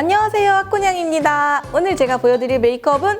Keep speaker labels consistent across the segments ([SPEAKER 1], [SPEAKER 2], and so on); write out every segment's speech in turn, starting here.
[SPEAKER 1] 안녕하세요, 아코냥입니다. 오늘 제가 보여드릴 메이크업은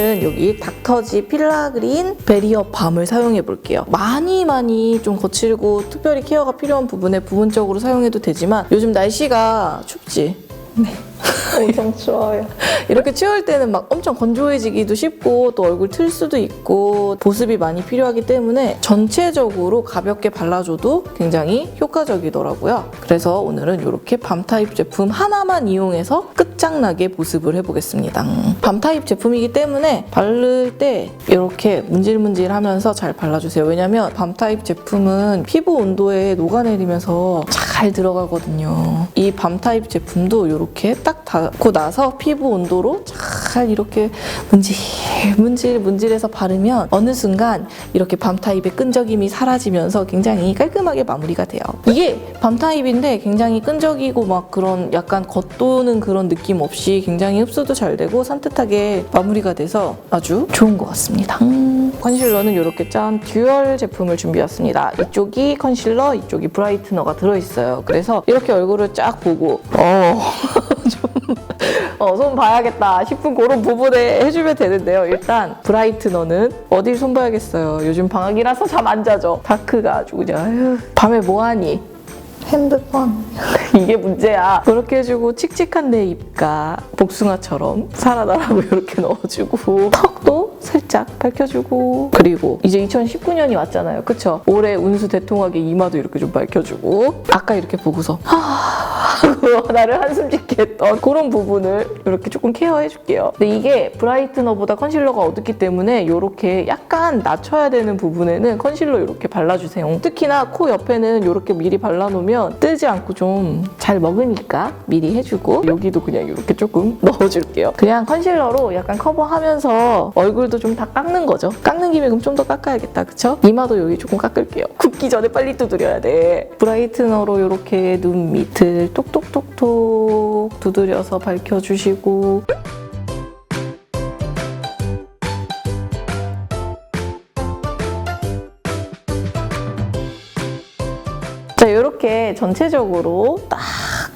[SPEAKER 1] 오늘은 여기 닥터지 필라그린 베리어 밤을 사용해 볼게요. 많이 많이 좀 거칠고 특별히 케어가 필요한 부분에 부분적으로 사용해도 되지만 요즘 날씨가 춥지?
[SPEAKER 2] 엄청 추워요.
[SPEAKER 1] 이렇게 추울 때는 막 엄청 건조해지기도 쉽고 또 얼굴 틀 수도 있고 보습이 많이 필요하기 때문에 전체적으로 가볍게 발라줘도 굉장히 효과적이더라고요. 그래서 오늘은 이렇게 밤 타입 제품 하나만 이용해서 끝장나게 보습을 해보겠습니다. 밤 타입 제품이기 때문에 바를 때 이렇게 문질문질하면서 잘 발라주세요. 왜냐면 밤 타입 제품은 피부 온도에 녹아내리면서 잘 들어가거든요. 이 밤 타입 제품도 이렇게 딱 닿고 나서 피부 온도로 잘 이렇게 문질 문질 문질해서 바르면 어느 순간 이렇게 밤 타입의 끈적임이 사라지면서 굉장히 깔끔하게 마무리가 돼요. 이게 밤 타입인데 굉장히 끈적이고 막 그런 약간 겉도는 그런 느낌 없이 굉장히 흡수도 잘 되고 산뜻하게 마무리가 돼서 아주 좋은 것 같습니다. 음, 컨실러는 이렇게 짠 듀얼 제품을 준비했습니다. 이쪽이 컨실러, 이쪽이 브라이트너가 들어있어요. 그래서 이렇게 얼굴을 쫙 보고 어, 좀, 어, 손 봐야겠다 싶은 그런 부분에 해주면 되는데요. 일단 브라이트너는 어딜 손 봐야겠어요. 요즘 방학이라서 잠 안 자죠. 다크가 아주 그냥 아휴, 밤에 뭐하니?
[SPEAKER 2] 핸드폰.
[SPEAKER 1] 이게 문제야. 그렇게 해주고 칙칙한 내 입가 복숭아처럼 살아나라고 이렇게 넣어주고 턱도 살짝 밝혀주고 그리고 이제 2019년이 왔잖아요. 그쵸? 올해 운수 대통하게 이마도 이렇게 좀 밝혀주고 아까 이렇게 보고서 하고 나를 한숨 짓게 했던 그런 부분을 이렇게 조금 케어해 줄게요. 근데 이게 브라이트너보다 컨실러가 어둡기 때문에 이렇게 약간 낮춰야 되는 부분에는 컨실러 이렇게 발라주세요. 특히나 코 옆에는 이렇게 미리 발라놓으면 뜨지 않고 좀 잘 먹으니까 미리 해주고 여기도 그냥 이렇게 조금 넣어줄게요. 그냥 컨실러로 약간 커버하면서 얼굴도 좀 다 깎는 거죠. 깎는 김에 그럼 좀 더 깎아야겠다. 그쵸? 이마도 여기 조금 깎을게요. 굽기 전에 빨리 두드려야 돼. 브라이트너로 이렇게 눈 밑을 똑똑 똑똑 두드려서 밝혀주시고. 자, 이렇게 전체적으로 딱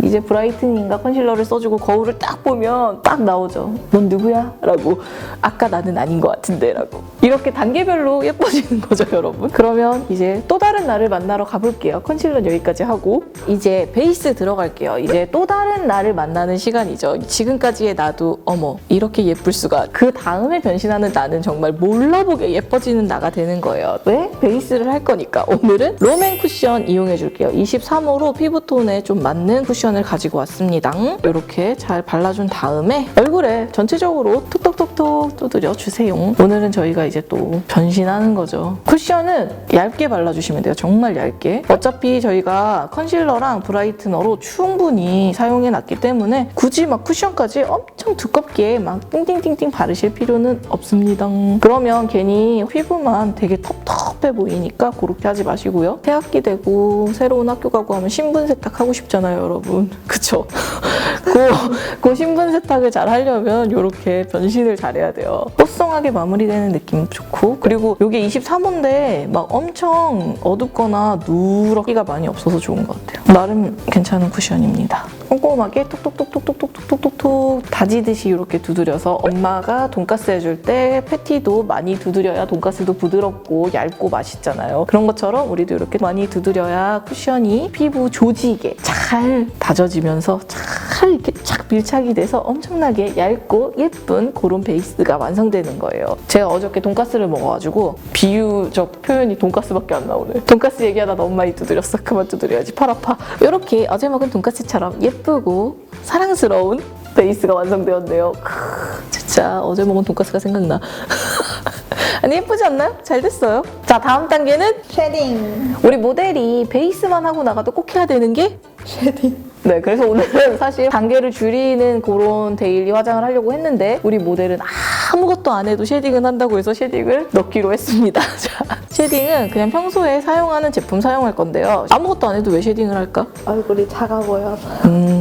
[SPEAKER 1] 이제 브라이트닝과 컨실러를 써주고 거울을 딱 보면 딱 나오죠. 넌 누구야? 라고. 아까 나는 아닌 것 같은데? 라고. 이렇게 단계별로 예뻐지는 거죠, 여러분. 그러면 이제 또 다른 나를 만나러 가볼게요. 컨실러는 여기까지 하고. 이제 베이스 들어갈게요. 이제 또 다른 나를 만나는 시간이죠. 지금까지의 나도, 어머, 이렇게 예쁠 수가. 그 다음에 변신하는 나는 정말 몰라보게 예뻐지는 나가 되는 거예요. 왜? 베이스를 할 거니까. 오늘은 롬앤 쿠션 이용해 줄게요. 23호로 피부톤에 좀 맞는 쿠션 을 가지고 왔습니다. 이렇게 잘 발라준 다음에 얼굴에 전체적으로 톡톡톡톡 두드려 주세요. 오늘은 저희가 이제 또 변신하는 거죠. 쿠션은 얇게 발라주시면 돼요. 정말 얇게. 어차피 저희가 컨실러랑 브라이트너로 충분히 사용해 놨기 때문에 굳이 막 쿠션까지 엄청 두껍게 막 띵띵띵띵 바르실 필요는 없습니다. 그러면 괜히 피부만 되게 텁텁해 보이니까 그렇게 하지 마시고요. 새학기 되고 새로운 학교 가고 하면 신분 세탁하고 싶잖아요, 여러분. 그쵸? 그, 그 신분 세탁을 잘 하려면 이렇게 변신을 잘해야 돼요. 뽀송하게 마무리되는 느낌 좋고 그리고 이게 23호인데 막 엄청 어둡거나 누렇기가 많이 없어서 좋은 것 같아요. 나름 괜찮은 쿠션입니다. 꼼꼼하게 톡톡톡톡톡톡톡톡 다지듯이 이렇게 두드려서 엄마가 돈가스 해줄 때 패티도 많이 두드려야 돈가스도 부드럽고 얇고 맛있잖아요. 그런 것처럼 우리도 이렇게 많이 두드려야 쿠션이 피부 조직에 잘 다져지면서 잘 이렇게 착 밀착이 돼서 엄청나게 얇고 예쁜 그런 베이스가 완성되는 거예요. 제가 어저께 돈가스를 먹어가지고 비유적 표현이 돈가스밖에 안 나오네. 돈가스 얘기하다 너무 많이 두드렸어. 그만 두드려야지. 팔 아파. 이렇게 어제 먹은 돈가스처럼 예쁘고 사랑스러운 베이스가 완성되었네요. 크, 진짜 어제 먹은 돈가스가 생각나. 아니 예쁘지 않나요? 잘 됐어요. 자 다음 단계는
[SPEAKER 2] 쉐딩.
[SPEAKER 1] 우리 모델이 베이스만 하고 나가도 꼭 해야 되는 게
[SPEAKER 2] 쉐딩.
[SPEAKER 1] 네, 그래서 오늘은 사실 단계를 줄이는 그런 데일리 화장을 하려고 했는데 우리 모델은 아무것도 안 해도 쉐딩은 한다고 해서 쉐딩을 넣기로 했습니다. 자, 쉐딩은 그냥 평소에 사용하는 제품 사용할 건데요. 아무것도 안 해도 왜 쉐딩을 할까?
[SPEAKER 2] 얼굴이 작아 보여서.
[SPEAKER 1] 음,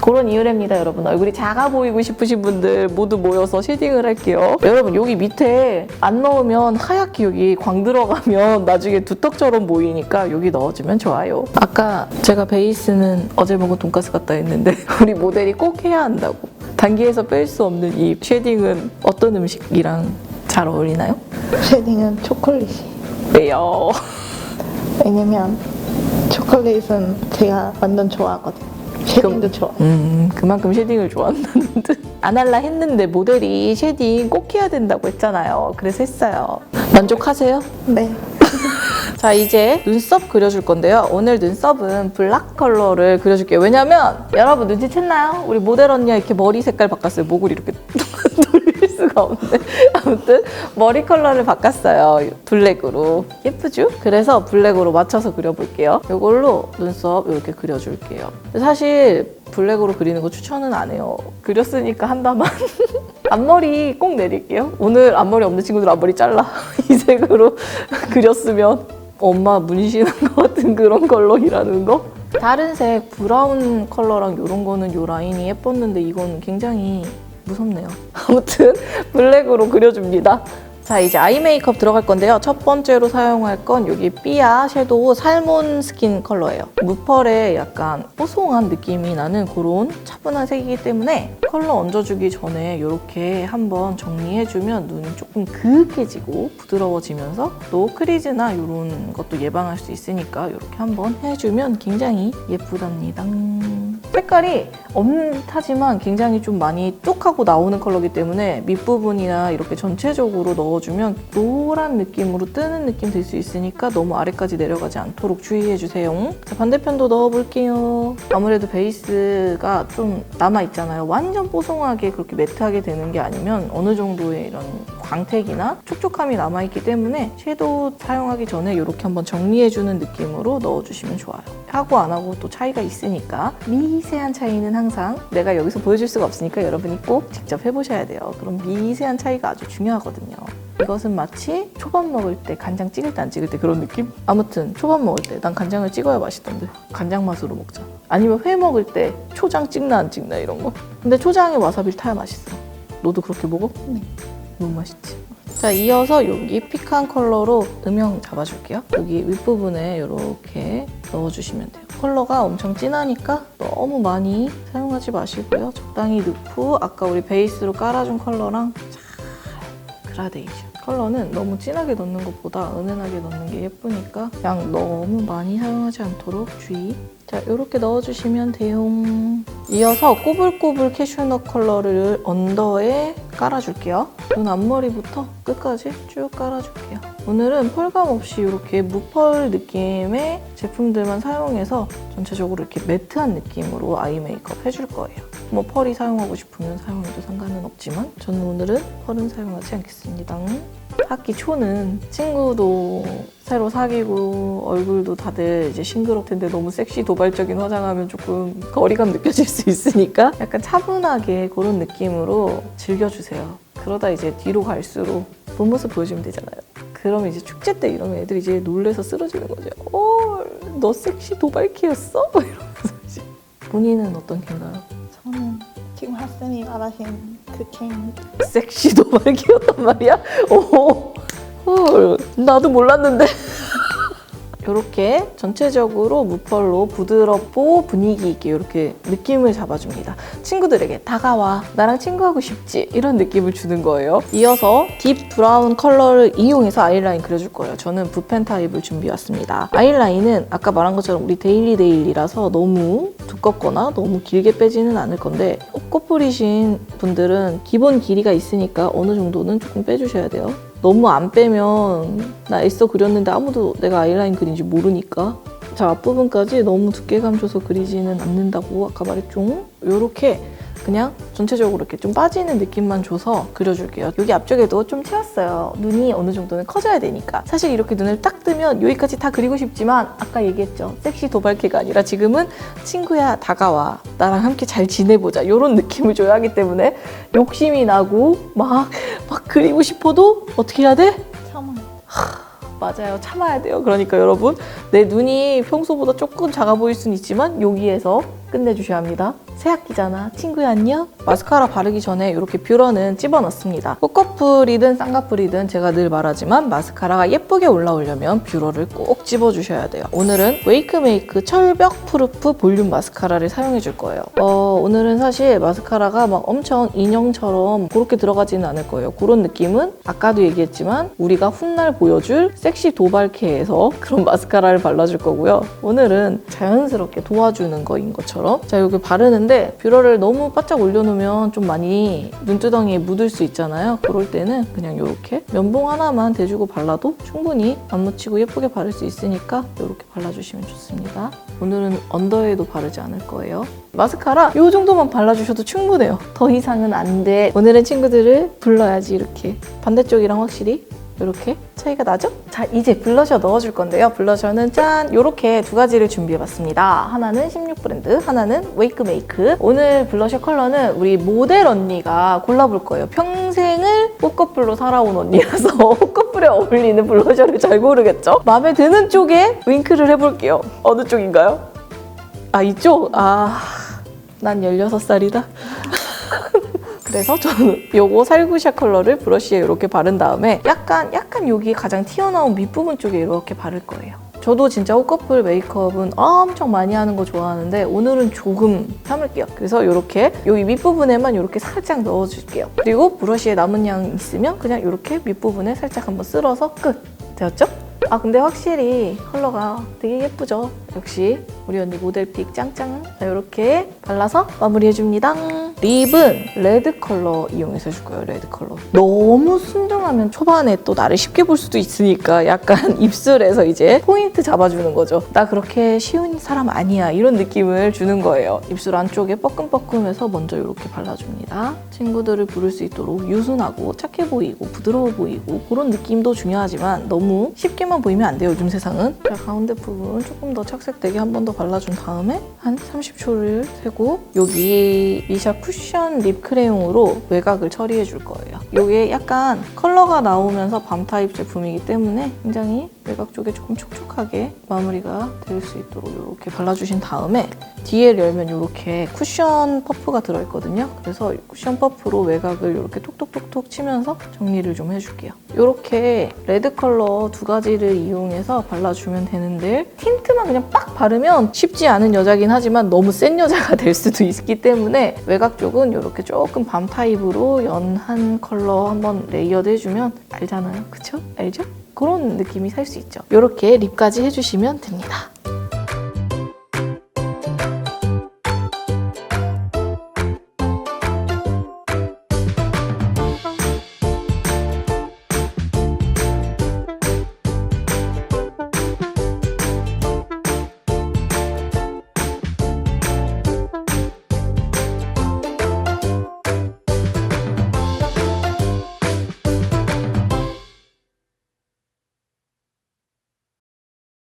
[SPEAKER 1] 그런 이유랍니다, 여러분. 얼굴이 작아 보이고 싶으신 분들 모두 모여서 쉐딩을 할게요. 여러분, 여기 밑에 안 넣으면 하얗게 여기 광 들어가면 나중에 두턱처럼 보이니까 여기 넣어주면 좋아요. 아까 제가 베이스는 어제 먹은 돈가스 같다 했는데 우리 모델이 꼭 해야 한다고. 단기에서 뺄 수 없는 이 쉐딩은 어떤 음식이랑 잘 어울리나요?
[SPEAKER 2] 쉐딩은 초콜릿이.
[SPEAKER 1] 왜요?
[SPEAKER 2] 왜냐면 초콜릿은 제가 완전 좋아하거든요. 쉐딩도 좋아.
[SPEAKER 1] 음, 그만큼 쉐딩을 좋아한다는 듯. 안 할라 했는데 모델이 쉐딩 꼭 해야 된다고 했잖아요. 그래서 했어요. 만족하세요?
[SPEAKER 2] 네.
[SPEAKER 1] 자, 이제 눈썹 그려줄 건데요. 오늘 눈썹은 블락 컬러를 그려줄게요. 왜냐면 여러분 눈치챘나요? 우리 모델 언니가 이렇게 머리 색깔 바꿨어요. 목을 이렇게 돌릴 수가 없네. 아무튼 머리 컬러를 바꿨어요. 블랙으로. 예쁘죠? 그래서 블랙으로 맞춰서 그려볼게요. 이걸로 눈썹 이렇게 그려줄게요. 사실 블랙으로 그리는 거 추천은 안 해요. 그렸으니까 한다만. 앞머리 꼭 내릴게요. 오늘 앞머리 없는 친구들 앞머리 잘라. 이 색으로 그렸으면 엄마 문신한 것 같은 그런 컬러이라는 거. 다른 색 브라운 컬러랑 이런 거는 요 라인이 예뻤는데 이건 굉장히 무섭네요. 아무튼 블랙으로 그려줍니다. 자 이제 아이 메이크업 들어갈 건데요. 첫 번째로 사용할 건 여기 삐아 섀도우 살몬 스킨 컬러예요. 무펄에 약간 뽀송한 느낌이 나는 그런 차분한 색이기 때문에 컬러 얹어주기 전에 이렇게 한번 정리해주면 눈이 조금 그윽해지고 부드러워지면서 또 크리즈나 이런 것도 예방할 수 있으니까 이렇게 한번 해주면 굉장히 예쁘답니다. 색깔이 엄하지만 굉장히 좀 많이 뚝 하고 나오는 컬러이기 때문에 밑부분이나 이렇게 전체적으로 넣어주면 노란 느낌으로 뜨는 느낌 들 수 있으니까 너무 아래까지 내려가지 않도록 주의해주세요. 자, 반대편도 넣어볼게요. 아무래도 베이스가 좀 남아있잖아요. 완전 뽀송하게 그렇게 매트하게 되는 게 아니면 어느 정도의 이런 광택이나 촉촉함이 남아있기 때문에 섀도우 사용하기 전에 이렇게 한번 정리해주는 느낌으로 넣어주시면 좋아요. 하고 안 하고 또 차이가 있으니까 미세 한 차이는 항상 내가 여기서 보여줄 수가 없으니까 여러분이 꼭 직접 해보셔야 돼요. 그럼 미세한 차이가 아주 중요하거든요. 이것은 마치 초밥 먹을 때 간장 찍을 때 안 찍을 때 그런 느낌? 아무튼 초밥 먹을 때 난 간장을 찍어야 맛있던데 간장 맛으로 먹자. 아니면 회 먹을 때 초장 찍나 안 찍나 이런 거. 근데 초장에 와사비를 타야 맛있어. 너도 그렇게 먹어?
[SPEAKER 2] 네.
[SPEAKER 1] 너무 맛있지. 자, 이어서 여기 픽한 컬러로 음영 잡아줄게요. 여기 윗부분에 이렇게 넣어주시면 돼요. 컬러가 엄청 진하니까 너무 많이 사용하지 마시고요. 적당히 넣고 아까 우리 베이스로 깔아준 컬러랑 잘 그라데이션. 컬러는 너무 진하게 넣는 것보다 은은하게 넣는 게 예쁘니까 그냥 너무 많이 사용하지 않도록 주의. 자, 이렇게 넣어주시면 돼요. 이어서 꼬불꼬불 캐슈넛 컬러를 언더에 깔아줄게요. 눈 앞머리부터 끝까지 쭉 깔아줄게요. 오늘은 펄감 없이 이렇게 무펄 느낌의 제품들만 사용해서 전체적으로 이렇게 매트한 느낌으로 아이 메이크업 해줄 거예요. 뭐 펄이 사용하고 싶으면 사용해도 상관은 없지만 저는 오늘은 펄은 사용하지 않겠습니다. 학기 초는 친구도 새로 사귀고 얼굴도 다들 이제 싱그럽 텐데 너무 섹시 도발적인 화장하면 조금 거리감 느껴질 수 있으니까 약간 차분하게 그런 느낌으로 즐겨주세요. 그러다 이제 뒤로 갈수록 본 모습 보여주면 되잖아요. 그러면 이제 축제 때 이러면 애들이 이제 놀래서 쓰러지는 거죠. 어, 너 섹시 도발키였어? 본인은 어떤 캔가요?
[SPEAKER 2] 저는 지금 하쌤이 말하신 그 케인
[SPEAKER 1] 섹시 도발키였단 말이야? 오, 헐, 나도 몰랐는데. 이렇게 전체적으로 무펄로 부드럽고 분위기 있게 이렇게 느낌을 잡아줍니다. 친구들에게 다가와 나랑 친구하고 싶지 이런 느낌을 주는 거예요. 이어서 딥 브라운 컬러를 이용해서 아이라인 그려줄 거예요. 저는 붓펜 타입을 준비해왔습니다. 아이라인은 아까 말한 것처럼 우리 데일리 데일리라서 너무 두껍거나 너무 길게 빼지는 않을 건데 꽃 뿌리신 분들은 기본 길이가 있으니까 어느 정도는 조금 빼주셔야 돼요. 너무 안 빼면 나 애써 그렸는데 아무도 내가 아이라인 그린지 모르니까 자 앞부분까지 너무 두께감 줘서 그리지는 않는다고 아까 말했죠? 이렇게 그냥 전체적으로 이렇게 좀 빠지는 느낌만 줘서 그려줄게요. 여기 앞쪽에도 좀 채웠어요. 눈이 어느 정도는 커져야 되니까. 사실 이렇게 눈을 딱 뜨면 여기까지 다 그리고 싶지만 아까 얘기했죠. 섹시 도발캐가 아니라 지금은 친구야 다가와 나랑 함께 잘 지내보자 이런 느낌을 줘야 하기 때문에 욕심이 나고 막 막 그리고 싶어도 어떻게 해야 돼?
[SPEAKER 2] 참아.
[SPEAKER 1] 맞아요. 참아야 돼요. 그러니까 여러분, 내 눈이 평소보다 조금 작아 보일 수는 있지만 여기에서 끝내주셔야 합니다. 새학기잖아. 친구야 안녕? 마스카라 바르기 전에 이렇게 뷰러는 집어넣습니다. 꽃꺼풀이든 쌍꺼풀이든 제가 늘 말하지만 마스카라가 예쁘게 올라오려면 뷰러를 꼭 집어주셔야 돼요. 오늘은 웨이크메이크 철벽 프루프 볼륨 마스카라를 사용해 줄 거예요. 어, 오늘은 사실 마스카라가 막 엄청 인형처럼 그렇게 들어가지는 않을 거예요. 그런 느낌은 아까도 얘기했지만 우리가 훗날 보여줄 섹시 도발케에서 그런 마스카라를 발라줄 거고요. 오늘은 자연스럽게 도와주는 거인 것처럼 자 여기 바르는데 뷰러를 너무 바짝 올려놓으면 좀 많이 눈두덩이에 묻을 수 있잖아요. 그럴 때는 그냥 이렇게 면봉 하나만 대주고 발라도 충분히 안 묻히고 예쁘게 바를 수 있으니까 이렇게 발라주시면 좋습니다. 오늘은 언더에도 바르지 않을 거예요. 마스카라 이 정도만 발라주셔도 충분해요. 더 이상은 안 돼. 오늘은 친구들을 불러야지 이렇게 반대쪽이랑 확실히 이렇게 차이가 나죠? 자 이제 블러셔 넣어줄 건데요. 블러셔는 짠 이렇게 두 가지를 준비해봤습니다. 하나는 16 브랜드, 하나는 웨이크 메이크. 오늘 블러셔 컬러는 우리 모델 언니가 골라볼 거예요. 평생을 꽃꺼풀로 살아온 언니라서 꽃꺼풀에 어울리는 블러셔를 잘 고르겠죠? 마음에 드는 쪽에 윙크를 해볼게요. 어느 쪽인가요? 아 이쪽? 아... 난 16살이다. 그래서 저는 요거 살구샤 컬러를 브러쉬에 이렇게 바른 다음에 약간 약간 여기 가장 튀어나온 밑부분 쪽에 이렇게 바를 거예요. 저도 진짜 꽃꺼풀 메이크업은 엄청 많이 하는 거 좋아하는데 오늘은 조금 참을게요. 그래서 이렇게 여기 밑부분에만 이렇게 살짝 넣어줄게요. 그리고 브러쉬에 남은 양 있으면 그냥 이렇게 밑부분에 살짝 한번 쓸어서 끝! 되었죠? 아 근데 확실히 컬러가 되게 예쁘죠? 역시 우리 언니 모델픽 짱짱 자 이렇게 발라서 마무리해줍니다 립은 레드 컬러 이용해서 해줄 거예요 레드 컬러. 너무 순정하면 초반에 또 나를 쉽게 볼 수도 있으니까 약간 입술에서 이제 포인트 잡아주는 거죠. 나 그렇게 쉬운 사람 아니야 이런 느낌을 주는 거예요. 입술 안쪽에 뻐끔뻐끔해서 먼저 이렇게 발라줍니다. 친구들을 부를 수 있도록 유순하고 착해 보이고 부드러워 보이고 그런 느낌도 중요하지만 너무 쉽게만 보이면 안 돼요 요즘 세상은. 자 가운데 부분 조금 더 착색되게 한 번 더 발라준 다음에 한 30초를 세고 여기 미샤 쿠션 립 크레용으로 외곽을 처리해 줄 거예요. 이게 약간 컬러가 나오면서 밤 타입 제품이기 때문에 굉장히 외곽 쪽에 조금 촉촉하게 마무리가 될 수 있도록 이렇게 발라주신 다음에 뒤에 열면 이렇게 쿠션 퍼프가 들어있거든요. 그래서 쿠션 퍼프로 외곽을 이렇게 톡톡톡톡 치면서 정리를 좀 해줄게요. 이렇게 레드 컬러 두 가지를 이용해서 발라주면 되는데 틴트만 그냥 빡 바르면 쉽지 않은 여자긴 하지만 너무 센 여자가 될 수도 있기 때문에 외곽 쪽은 이렇게 조금 밤 타입으로 연한 컬러 한번 레이어드 해주면 알잖아요. 그쵸? 알죠? 그런 느낌이 살 수 있죠. 이렇게 립까지 해주시면 됩니다.